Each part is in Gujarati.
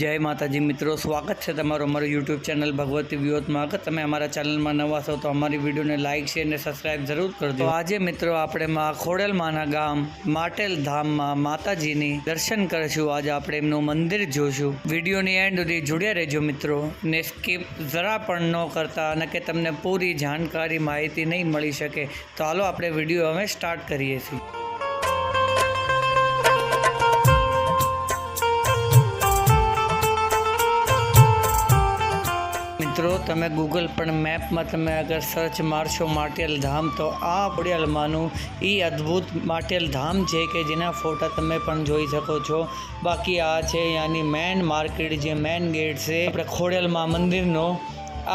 જય માતાજી મિત્રો, સ્વાગત છે તમારું અમારું યુટ્યુબ ચેનલ ભગવતી અગર તમે અમારા ચેનલમાં નવા છો, તો અમારી વિડીયોને લાઇક શેર અને સબસ્ક્રાઇબ જરૂર કરજો. આજે મિત્રો આપણે માં ખોડલમાના ગામ, માટેલ ધામમાં માતાજીની દર્શન કરીશું. આજે આપણે એમનું મંદિર જોશું. વિડીયોની એન્ડ સુધી જોડ્યા રહેજો મિત્રો, ને સ્કીપ જરા પણ ન કરતા, અને કે તમને પૂરી જાણકારી, માહિતી નહીં મળી શકે, તો હાલો આપણે વીડિયો હવે સ્ટાર્ટ કરીએ છીએ. મિત્રો, તમે ગૂગલ પણ મેપમાં તમે અગર સર્ચ મારશો માટેલ ધામ, તો આ ખોડિયાલમાંનું એ અદ્ભુત માટેલ ધામ છે કે જેના ફોટા તમે પણ જોઈ શકો છો. બાકી આ છે યાની મેન માર્કેટ જે મેન ગેટ છે, આપણે ખોડિયાલમાં મંદિરનો.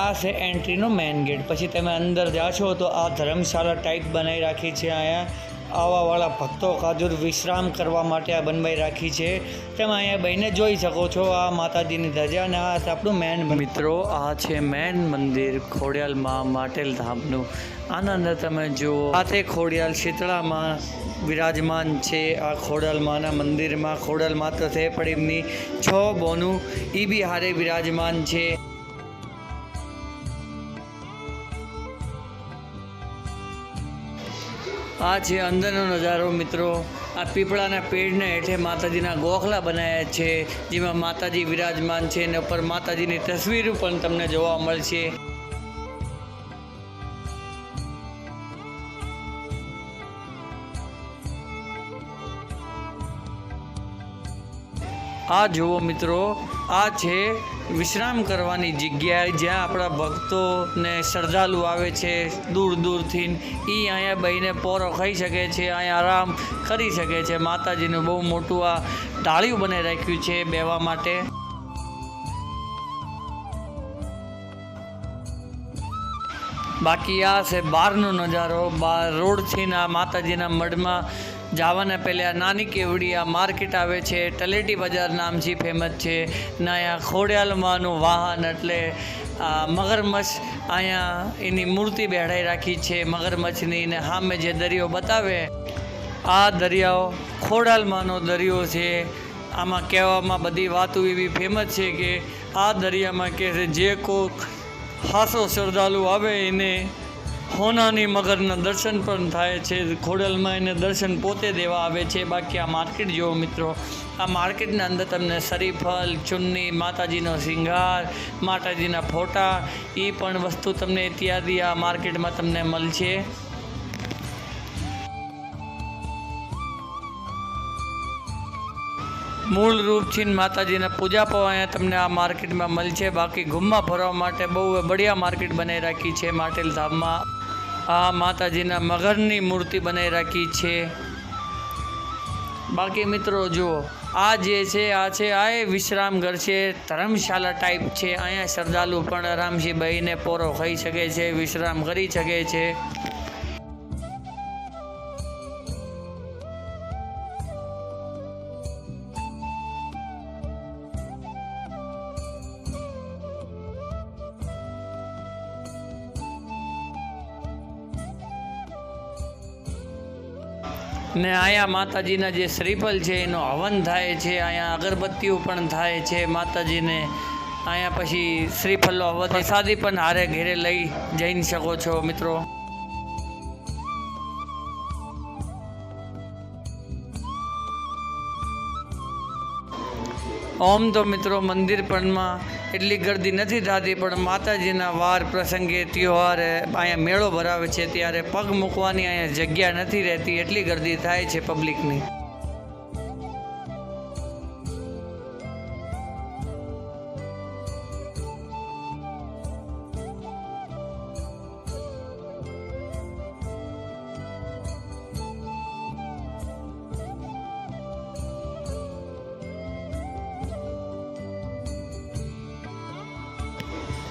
આ છે એન્ટ્રીનો મેન ગેટ પછી તમે અંદર જાશો તો આ ધર્મશાળા ટાઈપ બનાવી રાખી છે અહીંયા. આવાવાળા ભક્તો ખાજુર વિશ્રામ કરવા માટે આ બનાવી રાખી છે. તમે અહીંયા બહીને જોઈ શકો છો આ માતાજીની ધજા અને આ આપણું મેન મિત્રો, આ છે મેન મંદિર ખોડિયાલમાં માટેલ ધામનું. આનંદ તમે જુઓ તે ખોડિયાલ શીતળામાં વિરાજમાન છે. આ ખોડલમાના મંદિરમાં ખોડલ માત્ર છે પણ એમની છ બોનું એ બી હારે વિરાજમાન છે. આ છે અંદરનો નજારો મિત્રો, આ પીપળાના પેડને હેઠે માતાજીના ગોખલા બનાવ્યા છે, જેમાં માતાજી વિરાજમાન છે અને ઉપર માતાજીની તસવીરો પણ તમને જોવા મળશે. આ જુઓ મિત્રો, આ છે વિશ્રામ કરવાની જગ્યા જ્યાં આપણા ભક્તોને શ્રદ્ધાલુ આવે છે, દૂર દૂરથી. એ અહીંયા બહીને પોરો ખાઈ શકે છે, અહીંયા આરામ કરી શકે છે. માતાજીનું બહુ મોટું આ ટાળિયું બનાવી રાખ્યું છે બેવા માટે. બાકી આ છે બહારનો નજારો, બહાર રોડથી આ માતાજીના મઢમાં જવાના પહેલાં નાની કેવડી આ માર્કેટ આવે છે. તલેટી બજાર નામથી ફેમસ છે. ને અહીંયા ખોડિયાલમાંનું વાહન એટલે આ મગરમચ્છ અહીંયા એની મૂર્તિ બેઠાઈ રાખી છે. મગરમચ્છની ને સામે જે દરિયો બતાવે, આ દરિયાઓ ખોડાલમાંનો દરિયો છે. આમાં કહેવામાં બધી વાતો એવી ફેમસ છે કે આ દરિયામાં કે છે જે કોક હાસો શ્રદ્ધાળુ આવે એને હોનાની મગરના દર્શન પણ થાય છે. ખોડલમાં એને દર્શન પોતે દેવા આવે છે. બાકી આ માર્કેટ જુઓ મિત્રો. આ માર્કેટના અંદર તમને શરીફળ ચુન્ની, માતાજીનો શિંગાર, માતાજીના ફોટા એ પણ વસ્તુ તમને ઇત્યાદિ આ માર્કેટમાં તમને મળશે. મૂળ રૂપથી માતાજીના પૂજા પણ અહીંયા તમને આ માર્કેટમાં મળશે. બાકી ઘૂમવા ફરવા માટે બહુ બઢિયા માર્કેટ બનાવી રાખી છે માટેલ ધામમાં. આ માતાજીના મગરની મૂર્તિ બનાવી રાખી છે. બાકી મિત્રો જુઓ, આ જે છે, આ છે, આ એ વિશ્રામ ઘર છે, ધર્મશાળા ટાઈપ છે. અહીંયા શ્રદ્ધાળુ પણ આરામથી બહીને પોરો ખાઈ શકે છે, વિશ્રામ કરી શકે છે. ને અહીંયા માતાજીના જે શ્રીફળ છે, એનો હવન થાય છે અહીંયા અગરબત્તીઓ પણ થાય છે માતાજીને. અહીંયા પછી શ્રીફળનો હવન પ્રસાદી પણ હારે ઘેરે લઈ જઈ શકો છો મિત્રો. ઓમ તો મિત્રો મંદિર પણમાં એટલી ગરદી નથી થતી, પણ માતાજીના વાર પ્રસંગે તહેવારે અહીંયા મેળો ભરાવે છે, ત્યારે પગ મૂકવાની અહીંયા જગ્યા નથી રહેતી, એટલી ગરદી થાય છે પબ્લિકની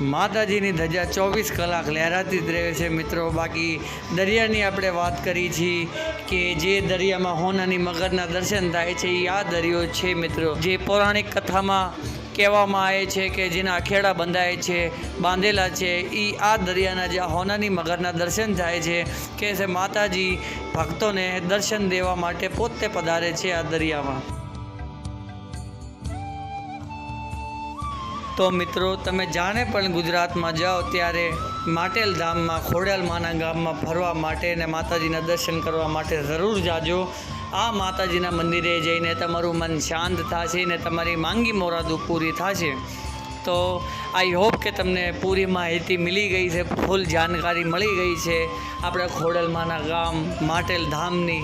માતાજીની ધજા ચોવીસ કલાક લહેરાતી જ રહે છે મિત્રો. બાકી દરિયાની આપણે વાત કરી છીએ કે જે દરિયામાં હોનાની મગરના દર્શન થાય છે એ આ દરિયો છે મિત્રો. જે પૌરાણિક કથામાં કહેવામાં આવે છે કે જેના અખેડા બંધાય છે, બાંધેલા છે એ આ દરિયાના જે હોનાની મગરના દર્શન થાય છે, કે માતાજી ભક્તોને દર્શન દેવા માટે પોતે પધારે છે આ દરિયામાં. તો મિત્રો, તમે જાણે પણ ગુજરાતમાં જાઓ ત્યારે માટેલ ધામમાં, ખોડિયાલ માના ગામમાં ફરવા માટે અને માતાજીના દર્શન કરવા માટે જરૂર જાજો. આ માતાજીના મંદિરે જઈને તમારું મન શાંત થશે ને તમારી માંગી મોરાદું પૂરી થશે. તો આઈ હોપ કે તમને પૂરી માહિતી મળી ગઈ છે, ફૂલ જાણકારી મળી ગઈ છે આપણે ખોડલમાના ગામ, માટેલ ધામની.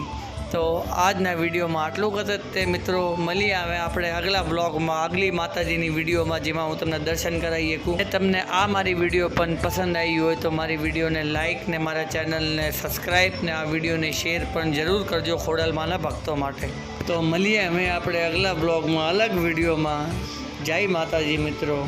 તો આજના વિડીયોમાં આટલું કહેત તે મિત્રો મળી આવે આપણે આગલા બ્લોગમાં, આગલી માતાજીની વિડીયોમાં, જેમાં હું તમને દર્શન કરાવી શકું. તમને આ મારી વીડિયો પણ પસંદ આવી હોય તો મારી વિડીયોને લાઇક ને મારા ચેનલને સબસ્ક્રાઈબ ને આ વિડીયોને શેર પણ જરૂર કરજો ખોડલમાંના ભક્તો માટે. તો મળીએ અમે આપણે આગલા બ્લોગમાં, અલગ વિડીયોમાં. જય માતાજી મિત્રો.